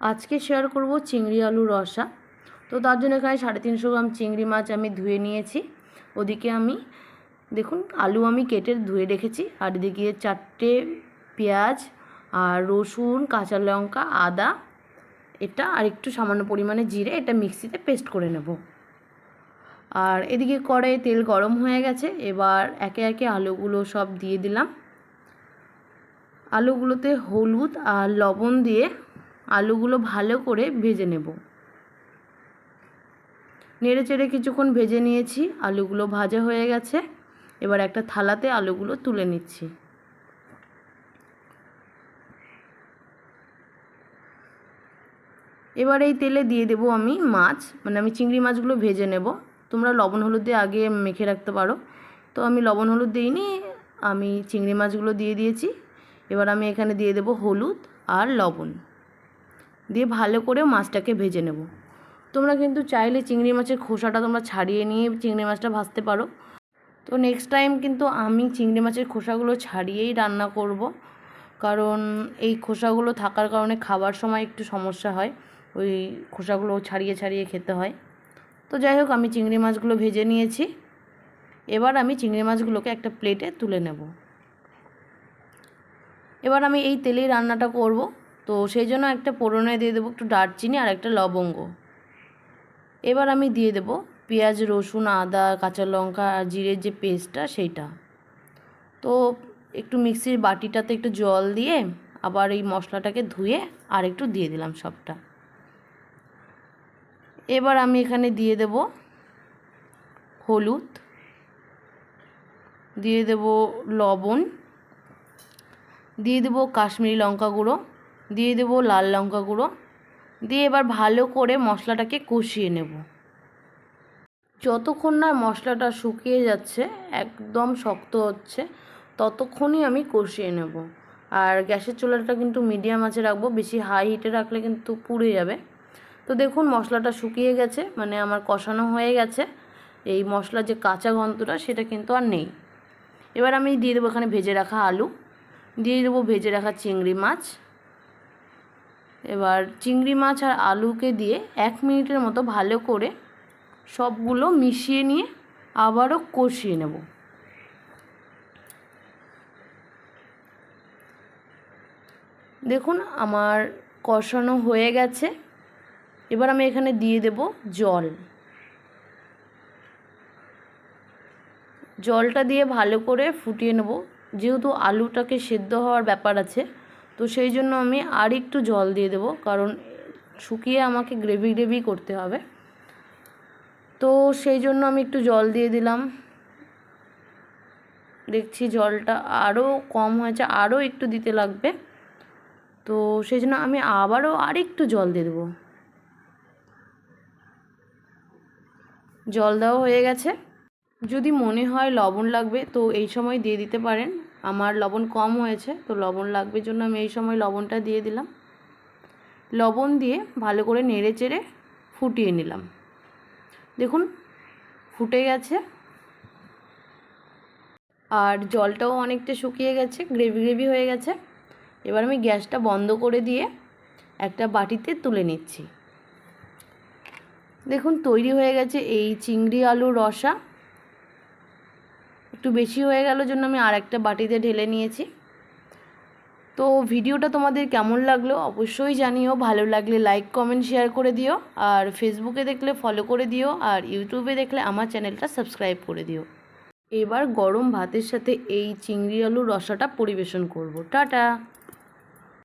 আজকে শেয়ার করব চিংড়ি আলু রসা। তো তার জন্য এখানে সাড়ে তিনশো গ্রাম চিংড়ি মাছ আমি ধুয়ে নিয়েছি। ওদিকে আমি, দেখুন, আলু আমি কেটে ধুয়ে রেখেছি। আর এদিকে চারটে পেঁয়াজ আর রসুন, কাঁচা লঙ্কা, আদা, এটা আর একটু সামান্য পরিমাণে জিরে, এটা মিক্সিতে পেস্ট করে নেব। আর এদিকে কড়াইয়ে তেল গরম হয়ে গেছে, এবার একে একে আলুগুলো সব দিয়ে দিলাম। আলুগুলোতে হলুদ আর লবণ দিয়ে আলুগুলো ভালো করে ভেজে নেব। নেড়ে চেড়ে কিছুক্ষণ ভেজে নিয়েছি, আলুগুলো ভাজা হয়ে গেছে। এবার একটা থালাতে আলুগুলো তুলে নিচ্ছি। এবার এই তেলে দিয়ে দেবো আমি মাছ মানে আমি চিংড়ি মাছগুলো ভেজে নেব। তোমরা লবণ হলুদ দিয়ে আগে মেখে রাখতে পারো। তো আমি লবণ হলুদ দিইনি, আমি চিংড়ি মাছগুলো দিয়ে দিয়েছি। এবার আমি এখানে দিয়ে দেবো হলুদ আর লবণ। দিয়ে ভালো করে মাছটাকে ভেজে নেব। তোমরা কিন্তু চাইলে চিংড়ি মাছের খোসাটা তোমরা ছাড়িয়ে নিয়ে চিংড়ি মাছটা ভাজতে পারো। তো নেক্সট টাইম কিন্তু আমি চিংড়ি মাছের খোসাগুলো ছাড়িয়েই রান্না করব। কারণ এই খোসাগুলো থাকার কারণে খাবার সময় একটু সমস্যা হয়। ওই খোসাগুলো ছাড়িয়ে ছাড়িয়ে খেতে হয়। তো যাই হোক, আমি চিংড়ি মাছগুলো ভেজে নিয়েছি। এবার আমি চিংড়ি মাছগুলোকে একটা প্লেটে তুলে নেব। এবার আমি এই তেলেই রান্নাটা করব। তো সেই জন্য একটা পোড়নে দিয়ে দেবো একটু দারচিনি আর একটা লবঙ্গ। এবার আমি দিয়ে দেবো পেঁয়াজ, রসুন, আদা, কাঁচা লঙ্কা আর জিরের যে পেস্টটা সেইটা। তো একটু মিক্সির বাটিটাতে একটু জল দিয়ে আবার এই মশলাটাকে ধুয়ে আর একটু দিয়ে দিলাম সবটা। এবার আমি এখানে দিয়ে দেব হলুদ, দিয়ে দেব লবণ, দিয়ে দেবো কাশ্মীরি লঙ্কা গুঁড়ো দিয়ে দেবো লাল লঙ্কা গুঁড়ো। দিয়ে এবার ভালো করে মশলাটাকে কষিয়ে নেব। যতক্ষণ না মশলাটা শুকিয়ে যাচ্ছে, একদম শক্ত হচ্ছে, ততক্ষণই আমি কষিয়ে নেব। আর গ্যাসের চুলাটা কিন্তু মিডিয়াম আছে রাখব, বেশি হাই হিটে রাখলে কিন্তু পুড়ে যাবে। তো দেখুন, মশলাটা শুকিয়ে গেছে মানে আমার কষানো হয়ে গেছে। এই মশলার যে কাঁচা গন্ধটা, সেটা কিন্তু আর নেই। এবার আমি দিয়ে দেবো এখানে ভেজে রাখা আলু। দিয়ে দেবো ভেজে রাখা চিংড়ি মাছ। এবার চিংড়ি মাছ আর আলুকে দিয়ে এক মিনিটের মতো ভালো করে সবগুলো মিশিয়ে নিয়ে আবারও কষিয়ে নেব। দেখুন আমার কষানো হয়ে গেছে। এবার আমি এখানে দিয়ে দেব জল। জলটা দিয়ে ভালো করে ফুটিয়ে নেব। যেহেতু আলুটাকে সেদ্ধ হওয়ার ব্যাপার আছে তো সেই জন্য আমি আর একটু জল দিয়ে দেবো, কারণ শুকিয়ে আমাকে গ্রেভি গ্রেভি করতে হবে। তো সেই জন্য আমি একটু জল দিয়ে দিলাম। দেখছি জলটা আরও কম হয়েছে আরও একটু দিতে লাগবে। তো সেই জন্য আমি আবারও আর একটু জল দিয়ে দেবো। জল দেওয়া হয়ে গেছে। যদি মনে হয় লবণ লাগবে, তো এই সময় দিয়ে দিতে পারেন। আমার লবণ কম হয়েছে, তো লবণ লাগবে জন্য আমি এই সময় লবণটা দিয়ে দিলাম। লবণ দিয়ে ভালো করে নেড়ে চেড়ে ফুটিয়ে নিলাম। দেখুন, ফুটে গেছে। আর জলটাও অনেকটা শুকিয়ে গেছে, গ্রেভি গ্রেভি হয়ে গেছে। এবার আমি গ্যাসটা বন্ধ করে দিয়ে একটা বাটিতে তুলে নিচ্ছি। দেখুন, তৈরি হয়ে গেছে এই চিংড়ি আলুর রসা। একটু বেশি হয়ে গেল জন্য আমি আর একটা বাটিতে ঢেলে নিয়েছি। তো ভিডিওটা তোমাদের কেমন লাগল অবশ্যই জানিও, ভালো লাগলে লাইক কমেন্ট শেয়ার করে দিও, আর ফেসবুকে দেখলে ফলো করে দিও, আর ইউটিউবে দেখলে আমার চ্যানেলটা সাবস্ক্রাইব করে দিও। এবার গরম ভাতের সাথে এই চিংড়ি আলুর রসাটা পরিবেশন করব। টাটা!